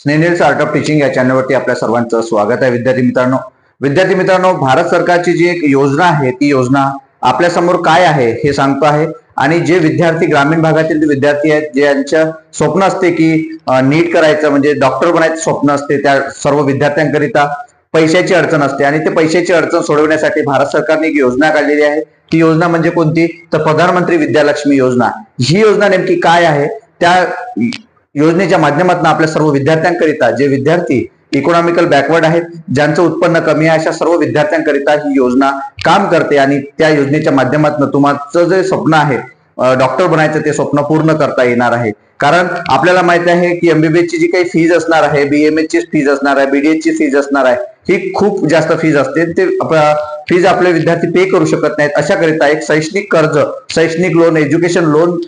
स्नेनिल art of teaching या चॅनलवरती आपल्या सर्वांचं स्वागत आहे विद्यार्थी मित्रांनो. विद्यार्थी मित्रांनो भारत सरकारची जी एक योजना आहे ती योजना आपल्यासमोर काय आहे हे सांगतो आहे. आणि जे विद्यार्थी ग्रामीण भागातील जे विद्यार्थी आहेत ज्यांचं स्वप्न असते की नीट करायचं म्हणजे डॉक्टर बनायचं स्वप्न असते त्या सर्व विद्यार्थ्यांकरिता पैशाची अडचण असते. आणि ते पैशाची अडचण सोडवण्यासाठी भारत सरकारने एक योजना काढलेली आहे. ती योजना म्हणजे कोणती? तर प्रधानमंत्री विद्यालक्ष्मी योजना. ही योजना नेमकी काय आहे? त्या योजनेच्या माध्यमातून आपल्या सर्व विद्यार्थ्यांकरिता जे विद्यार्थी इकॉनॉमिकल बॅकवर्ड आहेत ज्यांचं उत्पन्न कमी आहे अशा सर्व विद्यार्थ्यांकरिता ही योजना काम करते आणि त्या योजनेच्या माध्यमातून तुम्हाचं जे स्वप्न आहे डॉक्टर बनायचं ते स्वप्न पूर्ण करता येणार आहे. कारण आपल्याला माहिती आहे की एमबीबीएस ची जी काही फीज असणार आहे बीएमएस ची फीज असणार आहे बीडीएस ची फीज असणार आहे ही खूप जास्त फीज असते. ते फीज आपले विद्यार्थी पे करू शकत नाहीत. अशाकरिता एक शैक्षणिक कर्ज शैक्षणिक लोन एज्युकेशन लोन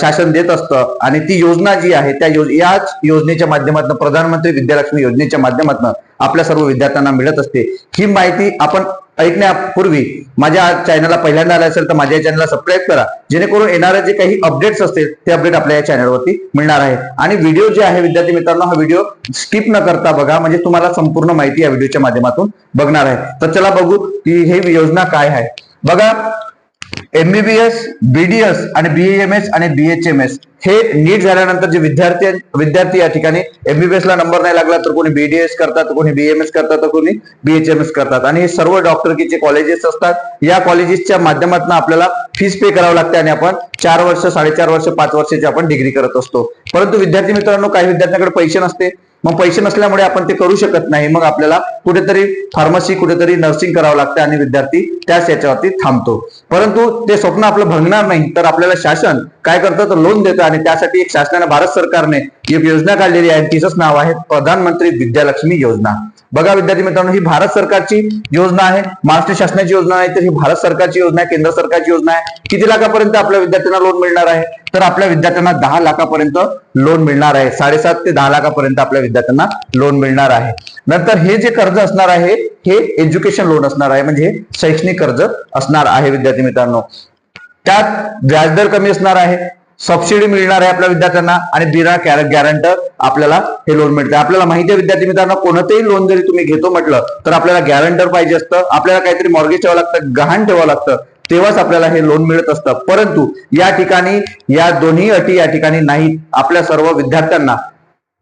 शासन देत असतं. आणि ती योजना जी आहे त्या योज याच योजनेच्या माध्यमातून प्रधानमंत्री विद्यालक्ष्मी योजनेच्या माध्यमातून आपल्या सर्व विद्यार्थ्यांना मिळत असते. ही माहिती आपण ऐकण्यापूर्वी माझ्या चॅनलला पहिल्यांदा आलं असेल तर माझ्या चॅनलला सबस्क्राईब करा. जेणेकरून येणारे जे काही अपडेट्स असतील ते अपडेट आपल्या या चॅनलवरती मिळणार आहे. आणि व्हिडिओ जे आहे विद्यार्थी मित्रांनो हा व्हिडिओ स्किप न करता बघा. म्हणजे तुम्हाला संपूर्ण माहिती या व्हिडिओच्या माध्यमातून बघणार आहे. तर चला बघू की हे योजना काय आहे. बघा एमबीबीएस बीडीएस आणि बीएमएस आणि बीएचएमएस हे नीट झाल्यानंतर जे विद्यार्थी विद्यार्थी या ठिकाणी एमबीबीएस ला नंबर नाही लागला तर कोणी बीडीएस करतात कोणी बीएमएस करतात तर कोणी बीएचएमएस करतात. आणि हे सर्व डॉक्टरकीचे कॉलेजेस असतात या कॉलेजेसच्या माध्यमातून आपल्याला फीस पे करावं लागते आणि आपण चार वर्ष साडेचार वर्ष पाच वर्षाची आपण डिग्री करत असतो. परंतु विद्यार्थी मित्रांनो काही विद्यार्थ्यांकडे पैसे नसते. मग पैसे नसल्यामुळे आपण ते करू शकत नाही. मग आपल्याला कुठेतरी फार्मसी कुठेतरी नर्सिंग करावं लागतं आणि विद्यार्थी त्याच याच्यावरती थांबतो. परंतु ते स्वप्न आपलं भंगणार नाही. तर आपल्याला शासन काय करतं? तर लोन देतं आणि त्यासाठी एक शासनाने भारत सरकारने एक योजना काढलेली आहे. तिचंच नाव आहे प्रधानमंत्री विद्यालक्ष्मी योजना. बघा विद्यार्थी मित्रांनो ही भारत सरकारची योजना आहे. महाराष्ट्र शासनाची योजना आहे तर ही भारत सरकारची योजना आहे केंद्र सरकारची योजना आहे. किती लाखापर्यंत आपल्या विद्यार्थ्यांना लोन मिळणार आहे? तर आपल्या विद्यार्थ्यांना दहा लाखापर्यंत लोन मिळणार आहे. साडेसात ते दहा लाखापर्यंत आपल्या विद्यार्थ्यांना लोन मिळणार आहे. नंतर हे जे कर्ज असणार आहे हे एज्युकेशन लोन असणार आहे. म्हणजे शैक्षणिक कर्ज असणार आहे विद्यार्थी मित्रांनो. त्यात व्याजदर कमी असणार आहे. सबसिडी मिळणार आहे आपल्या विद्यार्थ्यांना आणि बिना गॅरंटर आपल्याला हे लोन मिळते आपल्याला माहिती आहे विद्यार्थी मित्रांनो कोणतंही लोन जरी तुम्ही घेतो म्हटलं तर आपल्याला गॅरंटर पाहिजे असतं. आपल्याला काहीतरी मॉर्गेज ठेवावं लागतं गहाण ठेवावं लागतं. तेव्हाच आपल्याला हे लोन मिळत असतं. परंतु या ठिकाणी या दोन्ही अटी या ठिकाणी नाहीत. आपल्या सर्व विद्यार्थ्यांना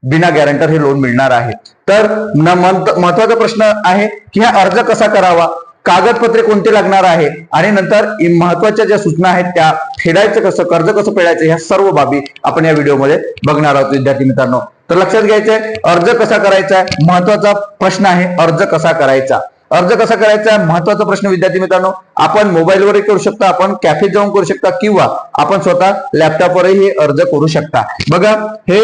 बिना गॅरंटर हे लोन मिळणार आहे. तर महत्त्वाचा प्रश्न आहे की हा अर्ज कसा करावा? कागदपत्रे कोणते लागणार आहे? आणि नंतर महत्त्वाच्या ज्या सूचना आहेत त्या फेडायचं कसं कर्ज कसं फेडायचं ह्या सर्व बाबी आपण या व्हिडिओमध्ये बघणार आहोत. विद्यार्थी मित्रांनो तर लक्षात घ्यायचंय अर्ज कसा करायचा महत्त्वाचा प्रश्न आहे अर्ज कसा करायचा? अर्ज कसा करायचा महत्त्वाचा प्रश्न विद्यार्थी मित्रांनो आपण मोबाईलवरही करू शकता आपण कॅफेत जाऊन करू शकता किंवा आपण स्वतः लॅपटॉपवरही हे अर्ज करू शकता. बघा हे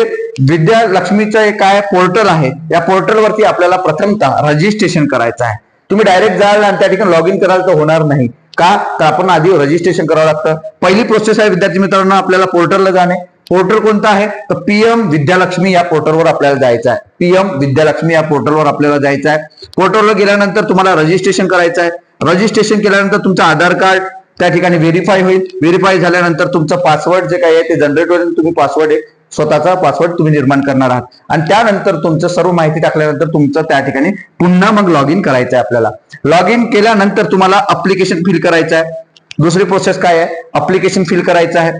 विद्या लक्ष्मीचं काय पोर्टल आहे? या पोर्टलवरती आपल्याला प्रथमतः रजिस्ट्रेशन करायचं आहे. तुम्ही डायरेक्ट जाल आणि त्या ठिकाणी लॉग इन कराल तर होणार नाही. का? तर आपण आधी रजिस्ट्रेशन करावं लागतं. पहिली प्रोसेस आहे विद्यार्थी मित्रांनो आपल्याला पोर्टलला जाणे. पोर्टल कोणतं आहे? तर पीएम विद्यालक्ष्मी या पोर्टलवर आपल्याला जायचं आहे. पीएम विद्यालक्ष्मी या पोर्टलवर आपल्याला जायचं आहे. पोर्टलवर गेल्यानंतर तुम्हाला रजिस्ट्रेशन करायचं आहे. रजिस्ट्रेशन केल्यानंतर तुमचं आधार कार्ड त्या ठिकाणी व्हेरीफाय होईल. व्हेरीफाय झाल्यानंतर तुमचं पासवर्ड जे काही आहे ते जनरेट होईल तुम्ही पासवर्ड स्वतःचा पासवर्ड तुम्ही निर्माण करणार आहात. आणि त्यानंतर तुमचं सर्व माहिती टाकल्यानंतर तुमचं त्या ठिकाणी पुन्हा मग लॉग इन करायचं आहे आपल्याला. लॉग इन केल्यानंतर तुम्हाला अप्लिकेशन फिल करायचं आहे दुसरी प्रोसेस काय आहे? अप्लिकेशन फिल करायचं आहे.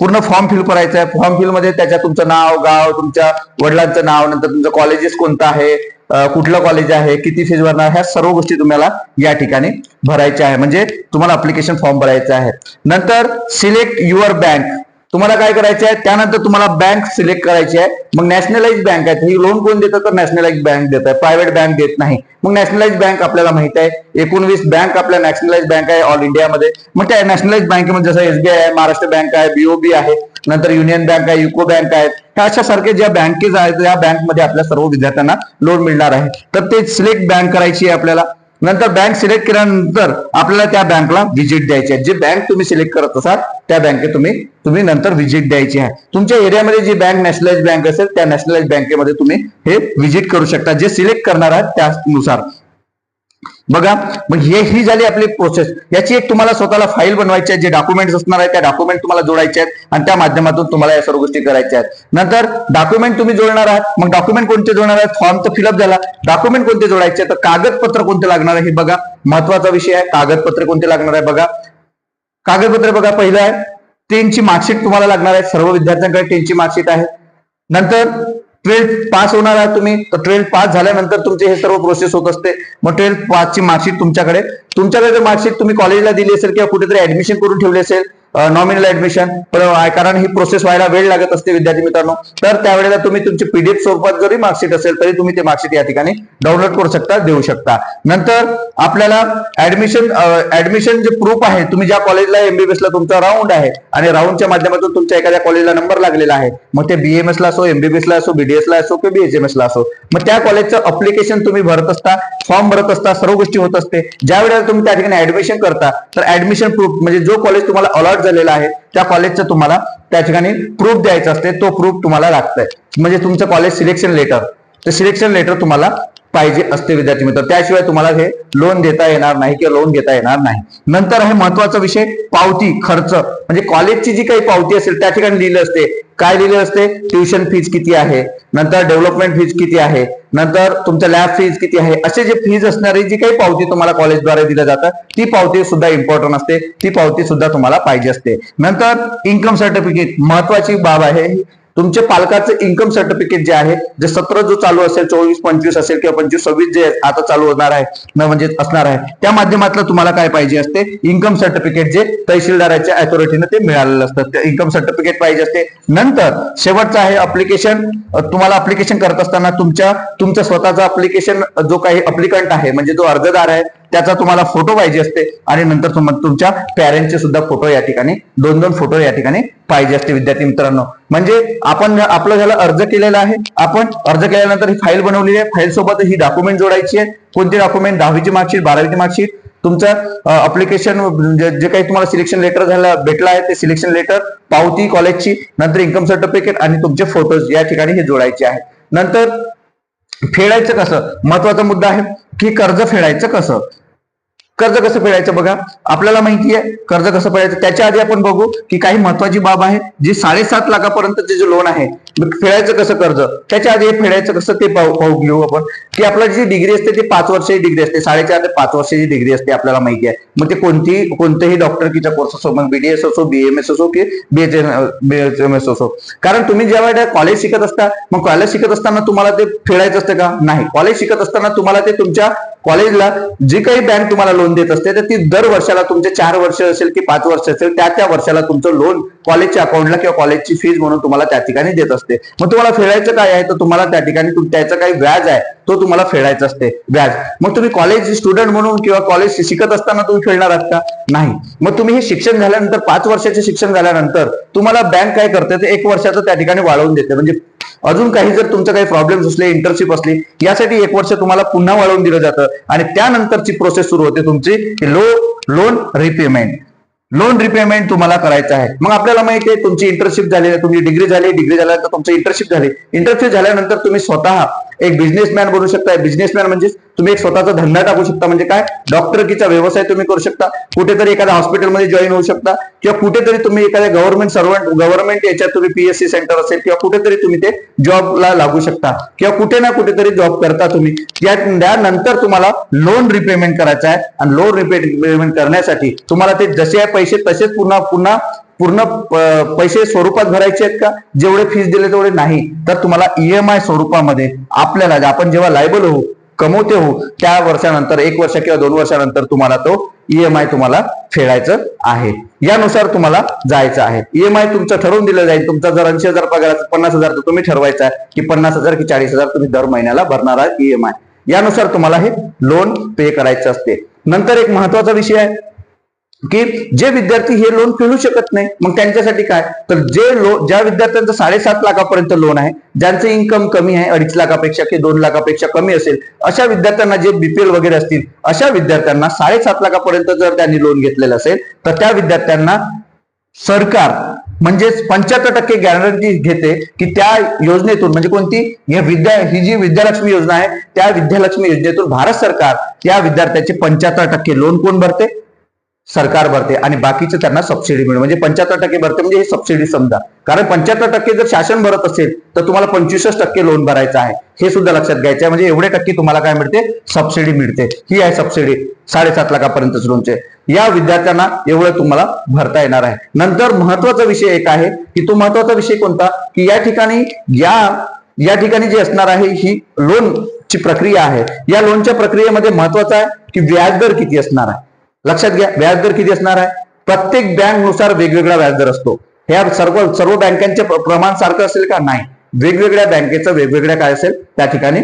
पूर्ण फॉर्म फिल करायचं आहे. फॉर्म फिलमध्ये त्याच्या तुमचं नाव गाव तुमच्या वडिलांचं नाव नंतर तुमचं कॉलेजेस कोणतं आहे कुठलं कॉलेज आहे किती फीज भरणार ह्या सर्व गोष्टी तुम्हाला या ठिकाणी भरायच्या आहे. म्हणजे तुम्हाला अप्लिकेशन फॉर्म भरायचा आहे. नंतर सिलेक्ट युअर बँक तुम्हाला काय करायचं आहे त्यानंतर तुम्हाला बँक सिलेक्ट करायची आहे. मग नॅशनलाइज बँक आहे. ही लोन कोण देतं? तर नॅशनलाइज बँक देत आहे. प्रायव्हेट बँक देत नाही. मग नॅशनलाइज बँक आपल्याला माहीत आहे. एकोणवीस बँक आपल्या नॅशनलाइज बँक आहे ऑल इंडियामध्ये मग त्या नॅशनलाइज बँकेमध्ये जसं एसबीआय आहे महाराष्ट्र बँक आहे बीओबी आहे. नंतर युनियन बँक आहे युको बँक आहेत. ह्या अशा सारख्या ज्या बँकेज आहेत त्या बँकमध्ये आपल्या सर्व विद्यार्थ्यांना लोन मिळणार आहे. तर ते सिलेक्ट बँक करायची आहे आपल्याला. नंतर बँक सिलेक्ट केल्यानंतर आपल्याला त्या बँकला व्हिजिट द्यायची आहे. जे बँक तुम्ही सिलेक्ट करत असाल त्या बँकेत तुम्ही तुम्ही नंतर व्हिजिट द्यायची आहे. तुमच्या एरियामध्ये जी बँक नॅशनलाइज बँक असेल त्या नॅशनलाइज बँकेमध्ये तुम्ही हे व्हिजिट करू शकता. जे सिलेक्ट करणार आहात त्यानुसार. बघा मग हे ही झाली आपली प्रोसेस याची एक तुम्हाला स्वतःला फाईल बनवायची आहे जे डॉक्युमेंट्स असणार आहे त्या डॉक्युमेंट तुम्हाला जोडायचे आहेत आणि त्या माध्यमातून तुम्हाला या सर्व गोष्टी करायच्या आहेत. नंतर डॉक्युमेंट तुम्ही जोडणार आहात. मग डॉक्युमेंट कोणते जोडणार आहेत? फॉर्म तर फिलअप झाला. डॉक्युमेंट कोणते जोडायचे? तर कागदपत्र कोणते लागणार आहे हे बघा. महत्त्वाचा विषय आहे. कागदपत्र कोणते लागणार आहे बघा. कागदपत्र बघा पहिलं आहे. टेनची मार्कशीट तुम्हाला लागणार आहे. सर्व विद्यार्थ्यांकडे टेनची मार्कशीट आहे. नंतर ट्वेल्थ पास होणार आहात तुम्ही तर ट्वेल्थ पास झाल्यानंतर तुमचे हे सर्व प्रोसेस होत असते. मग ट्वेल्थ पासची मार्कशीट तुमच्याकडे. तुमच्याकडे जर मार्कशीट तुम्ही कॉलेजला दिली असेल किंवा कुठेतरी ऍडमिशन करून ठेवली असेल नॉमिनल ऍडमिशन कारण ही प्रोसेस व्हायला वेळ लागत असते विद्यार्थी मित्रांनो. तर त्यावेळेला तुम्ही तुमची पीडीएफ स्वरूपात जरी मार्कशीट असेल तरी तुम्ही ते मार्कशीट या ठिकाणी डाउनलोड करू शकता देऊ शकता. नंतर आपल्याला ऍडमिशन ऍडमिशन जे प्रूफ आहे तुम्ही ज्या कॉलेजला एमबीबीएस ला तुमचा राऊंड आहे आणि राऊंडच्या माध्यमातून तुमच्या एखाद्या कॉलेजला नंबर लागलेला आहे मग ते बीएमएस ला असो एमबीबीएस ला असो बीडीएस ला असो किंवा बीएचएमएस ला असो मग त्या कॉलेजचं अप्लिकेशन तुम्ही भरत असता फॉर्म भरत असता सर्व गोष्टी होत असते. ज्या वेळेला तुम्ही त्या ठिकाणी ऍडमिशन करता तर ऍडमिशन प्रूफ म्हणजे जो कॉलेज तुम्हाला अलॉट झालेला आहे. त्या कॉलेजचं तुम्हाला त्या ठिकाणी प्रूफ द्यायचं असते. तो प्रूफ तुम्हाला लागतंय. म्हणजे तुमचं कॉलेज सिलेक्शन लेटर ते सिलेक्शन लेटर तुम्हाला पाहिजे असते विद्यार्थी मित्र. त्याशिवाय तुम्हाला हे लोन देता येणार नाही किंवा लोन घेता येणार नाही. नंतर आहे महत्त्वाचा विषय पावती खर्च. म्हणजे कॉलेजची जी काही पावती असेल त्या ठिकाणी लिहिलं असते. काय लिहिले असते? ट्युशन फीज किती आहे? नंतर डेव्हलपमेंट फीज किती आहे? नंतर तुमचं लॅब फीज किती आहे? असे जे फीज असणारी जी काही पावती तुम्हाला कॉलेजद्वारे दिल्या जातात ती पावती सुद्धा इम्पॉर्टंट असते. ती पावती सुद्धा तुम्हाला पाहिजे असते. नंतर इन्कम सर्टिफिकेट महत्वाची बाब आहे. तुमचे पालकाचं इन्कम सर्टिफिकेट जे आहे जे सत्र जो चालू असेल चोवीस पंचवीस असेल किंवा पंचवीस सव्वीस जे आता चालू होणार आहे न म्हणजे असणार आहे त्या माध्यमातलं तुम्हाला काय पाहिजे असते? इन्कम सर्टिफिकेट जे तहसीलदाराच्या अथॉरिटीने ते मिळालेलं असतं. ते इन्कम सर्टिफिकेट पाहिजे असते. नंतर शेवटचं आहे अप्लिकेशन तुम्हाला अप्लिकेशन करत असताना तुमच्या तुमचं स्वतःचा अप्लिकेशन जो काही अप्लिकंट आहे म्हणजे जो अर्जदार आहे त्याचा तुम्हाला फोटो पाहिजे असते. आणि नंतर तुमच्या पॅरेंटचे सुद्धा फोटो या ठिकाणी दोन दोन फोटो या ठिकाणी पाहिजे असते विद्यार्थी मित्रांनो. म्हणजे आपण आपलं ज्याला अर्ज केलेला आहे आपण अर्ज केल्यानंतर ही फाईल बनवलेली आहे. फाईल सोबत ही डॉक्युमेंट जोडायची आहे. कोणती डॉक्युमेंट दहावीची मार्कशीट बारावीची मार्कशीट तुमचं अप्लिकेशन जे काही तुम्हाला सिलेक्शन लेटर झालं भेटलं आहे ते सिलेक्शन लेटर पावती कॉलेजची नंतर इन्कम सर्टिफिकेट आणि तुमचे फोटोज या ठिकाणी हे जोडायचे आहे. नंतर फेडायचं कसं? महत्त्वाचा मुद्दा आहे की कर्ज फेडायचं कसं? कर्ज कसं फेडायचं बघा? आपल्याला माहिती आहे कर्ज कसं फेडायचं? त्याच्या आधी आपण बघू की काही महत्वाची बाब आहे जी साडेसात लाखापर्यंतचे जे लोन आहे फेडायचं कसं कर्ज? त्याच्या आधी फेडायचं कसं ते पाहू पाहू घेऊ आपण. की आपला जी डिग्री असते ती पाच वर्षाची डिग्री असते. साडेचार ते पाच वर्षाची डिग्री असते आपल्याला माहिती आहे. मग ते कोणती कोणतेही डॉक्टरकीचा कोर्स असो मग बीडीएस असो बीएमएस असो की बीएचएमएस असो. कारण तुम्ही जेव्हा कॉलेज शिकत असता मग कॉलेज शिकत असताना तुम्हाला ते फेडायचं असतं का? नाही. कॉलेज शिकत असताना तुम्हाला ते तुमच्या कॉलेजला जी काही बँक तुम्हाला लोन देत असते तर ती दर वर्षाला तुमचे चार वर्ष असेल की पाच वर्ष असेल त्या त्या वर्षाला तुमचं लोन कॉलेजच्या अकाउंटला किंवा कॉलेजची फीज म्हणून तुम्हाला त्या ठिकाणी देत असते. मग तुम्हाला फेडायचं काय आहे? तर तुम्हाला त्या ठिकाणी त्याचं काही व्याज आहे तो तुम्हाला फेडायचा असते व्याज. मग तुम्ही कॉलेज स्टुडंट म्हणून किंवा कॉलेज शिकत असताना तुम्ही फेडणार आहात का? नाही. मग तुम्ही हे शिक्षण झाल्यानंतर पाच वर्षाचे शिक्षण झाल्यानंतर तुम्हाला बँक काय करते? ते एक वर्षाचं त्या ठिकाणी वाढवून देते. म्हणजे अजून काही जर तुमचं काही प्रॉब्लेम्स असले इंटर्नशिप असली यासाठी एक वर्ष तुम्हाला पुन्हा वाढवून दिलं जातं. आणि त्यानंतरची प्रोसेस सुरू होते तुमची lo loan repayment loan repayment तुम्हाला करायचं आहे. मग आपल्याला माहिती आहे तुमची इंटर्नशिप झाली तुमची डिग्री झाली डिग्री झाल्यानंतर तुमची इंटर्नशिप झाली. इंटर्नशिप झाल्यानंतर तुम्ही स्वतः एक बिझनेसमॅन बनू शकता. बिझनेसमॅन म्हणजे तुम्ही एक स्वतःचा धंदा टाकू शकता. म्हणजे काय? डॉक्टरकीचा व्यवसाय तुम्ही करू शकता. कुठेतरी एखाद्या हॉस्पिटलमध्ये जॉईन होऊ शकता. किंवा कुठेतरी तुम्ही एखाद्या गव्हर्नमेंट सर्वंट गव्हर्नमेंट याच्यात तुम्ही पीएससी सेंटर असेल किंवा कुठेतरी तुम्ही ते जॉबला लागू शकता. किंवा कुठे ना कुठेतरी जॉब करता तुम्ही. त्यानंतर तुम्हाला लोन रिपेमेंट करायचं आहे. आणि लोन रिपेमेंट करण्यासाठी तुम्हाला ते जसे पैसे तसेच पुन्हा पुन्हा पूर्ण पैसे स्वरूपात भरायचे आहेत का? जेवढे फीस दिले तेवढे नाही. तर तुम्हाला ईएमआय स्वरूपामध्ये आपल्याला आपण जेव्हा लायबल होऊ कमवते होऊ त्या वर्षानंतर एक वर्ष किंवा दोन वर्षानंतर तुम्हाला तो ईएमआय तुम्हाला फेडायचं आहे. यानुसार तुम्हाला जायचं आहे. ईएमआय तुमचं ठरवून दिलं जाईल. तुमचा जर ऐंशी हजार पगार पन्नास हजार तर तुम्ही ठरवायचा आहे की पन्नास हजार की चाळीस हजार तुम्ही दर महिन्याला भरणार आहात ईएमआय यानुसार तुम्हाला हे लोन पे करायचं असते. नंतर एक महत्त्वाचा विषय आहे. की जे विद्यार्थी हे लोन फेडू शकत नाही मग त्यांच्यासाठी काय? तर जे लोन ज्या विद्यार्थ्यांचं साडेसात लाखापर्यंत लोन आहे ज्यांचं इन्कम कमी आहे अडीच लाखापेक्षा किंवा दोन लाखापेक्षा कमी असेल अशा विद्यार्थ्यांना जे बीपीएल वगैरे असतील अशा विद्यार्थ्यांना साडेसात लाखापर्यंत जर त्यांनी लोन घेतलेलं असेल तर त्या विद्यार्थ्यांना सरकार म्हणजेच पंच्याहत्तर टक्के गॅरंटी घेते की त्या योजनेतून म्हणजे कोणती? विद्या ही जी विद्यालक्ष्मी योजना आहे त्या विद्यालक्ष्मी योजनेतून भारत सरकार या विद्यार्थ्याचे पंच्याहत्तर टक्के लोन कोण भरते? सरकार भरते आणि बाकीचे त्यांना सबसिडी मिळते म्हणजे पंच्याहत्तर टक्के भरते म्हणजे ही सबसिडी समजा. कारण पंच्याहत्तर टक्के जर शासन भरत असेल तर तुम्हाला पंचवीसच टक्के लोन भरायचं आहे. हे सुद्धा लक्षात घ्यायचं आहे. म्हणजे एवढे टक्के तुम्हाला काय मिळते? सबसिडी मिळते. ही आहे सबसिडी साडेसात लाखापर्यंतच लोनचे या विद्यार्थ्यांना एवढं तुम्हाला भरता येणार आहे. नंतर महत्त्वाचा विषय एक आहे की तो महत्त्वाचा विषय कोणता? की या ठिकाणी या या ठिकाणी जी असणार आहे ही लोनची प्रक्रिया आहे. या लोनच्या प्रक्रियेमध्ये महत्वाचं आहे की व्याजदर किती असणार आहे. लक्षात घ्या व्याजदर किती असणार आहे? प्रत्येक बँकनुसार वेगवेगळा व्याजदर असतो. ह्या सर्व सर्व बँकांचे प्रमाण सारखं असेल का? नाही. वेगवेगळ्या बँकेचं वेगवेगळ्या काय असेल? त्या ठिकाणी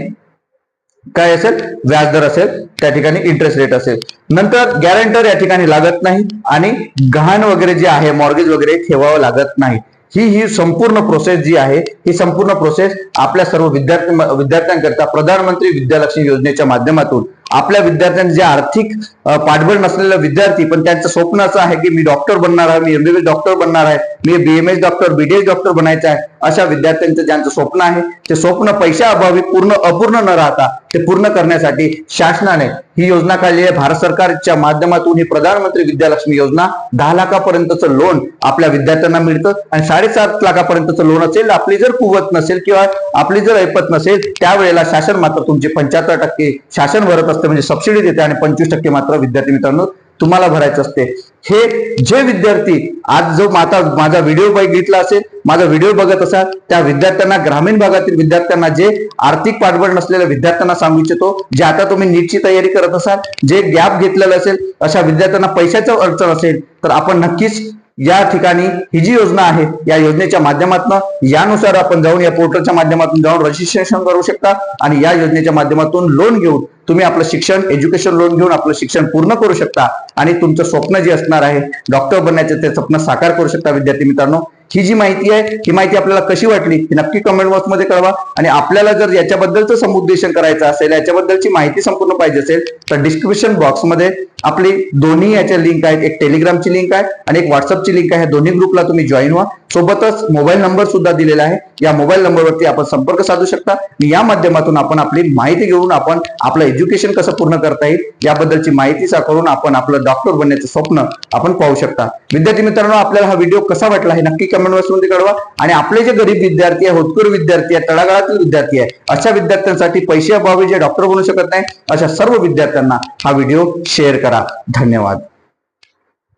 काय असेल? व्याजदर असेल. त्या ठिकाणी इंटरेस्ट रेट असेल. नंतर गॅरंटर या ठिकाणी लागत नाही आणि गहाण वगैरे जे आहे मॉर्गेज वगैरे ठेवावं लागत नाही. ही ही संपूर्ण प्रोसेस जी आहे ही संपूर्ण प्रोसेस आपल्या सर्व विद्यार्थी विद्यार्थ्यांकरता प्रधानमंत्री विद्यालक्ष्मी योजनेच्या माध्यमातून आपल्या विद्यार्थ्यांना जे आर्थिक पाठबळ नसलेले विद्यार्थी पण त्यांचं स्वप्न असं आहे की मी डॉक्टर बनणार आहे मी एमबीबीएस डॉक्टर बनणार आहे मी बीएमएस डॉक्टर बीडीएस डॉक्टर बनायचं आहे अशा विद्यार्थ्यांचं ज्यांचं स्वप्न आहे ते स्वप्न पैशाअभावी पूर्ण अपूर्ण न राहता ते पूर्ण करण्यासाठी शासनाने ही योजना काढली आहे. भारत सरकारच्या माध्यमातून ही प्रधानमंत्री विद्यालक्ष्मी योजना दहा लाखापर्यंतचं लोन आपल्या विद्यार्थ्यांना मिळतं आणि साडेसात लाखापर्यंतचं लोन असेल आपली जर कुवत नसेल किंवा आपली जर ऐपत नसेल त्यावेळेला शासन मात्र तुमचे पंच्याहत्तर टक्के शासन भरत असते म्हणजे सबसिडी देते आणि पंचवीस टक्के मात्र विद्यार्थी मित्रांनो तुम्हाला भरायचं असते. हे जे विद्यार्थी आज जो माता माझा व्हिडिओ बघितला असेल माझा व्हिडिओ बघत असाल त्या विद्यार्थ्यांना ग्रामीण भागातील विद्यार्थ्यांना जे आर्थिक पाठबळ नसलेल्या विद्यार्थ्यांना सांगू इच्छितो जे आता तुम्ही नीटची तयारी करत असाल जे गॅप घेतलेलं असेल अशा विद्यार्थ्यांना पैशाचं अडचण असेल तर आपण नक्कीच या ठिकाणी ही जी योजना आहे या योजनेच्या माध्यमातून यानुसार आपण जाऊन या पोर्टलच्या माध्यमातून जाऊन रजिस्ट्रेशन करू शकता आणि या योजनेच्या माध्यमातून लोन घेऊन तुम्ही आपलं शिक्षण एज्युकेशन लोन घेऊन आपलं शिक्षण पूर्ण करू शकता आणि तुमचं स्वप्न जे असणार आहे डॉक्टर बनण्याचे ते स्वप्न साकार करू शकता विद्यार्थी मित्रांनो. ही जी माहिती आहे ही माहिती आपल्याला कशी वाटली ही नक्की कमेंट बॉक्समध्ये कळवा. आणि आपल्याला जर याच्याबद्दलचं समुपदेशन करायचं असेल याच्याबद्दलची माहिती संपूर्ण पाहिजे असेल तर डिस्क्रिप्शन बॉक्समध्ये आपली दोन्ही याच्या लिंक आहेत. एक टेलिग्रामची लिंक आहे आणि एक व्हॉट्सअपची लिंक आहे. दोन्ही ग्रुपला तुम्ही जॉईन व्हा. सोबतच मोबाईल नंबर सुद्धा दिलेला आहे. या मोबाईल नंबरवरती आपण संपर्क साधू शकता. आणि या माध्यमातून आपण आपली माहिती घेऊन आपण आपलं एज्युकेशन कसं पूर्ण करता येईल याबद्दलची माहिती करून आपण आपलं डॉक्टर बनण्याचं स्वप्न आपण पाहू शकता. विद्यार्थी मित्रांनो आपल्याला हा व्हिडिओ कसा वाटला हे नक्की कमेंट बॉक्समध्ये कळवा. आणि आपले जे गरीब विद्यार्थी आहे होतकरू विद्यार्थी आहे तळागाळातील विद्यार्थी आहे अशा विद्यार्थ्यांसाठी पैसे अभावी जे डॉक्टर बनू शकत नाही अशा सर्व विद्यार्थ्यांना हा व्हिडिओ शेअर करा. धन्यवाद.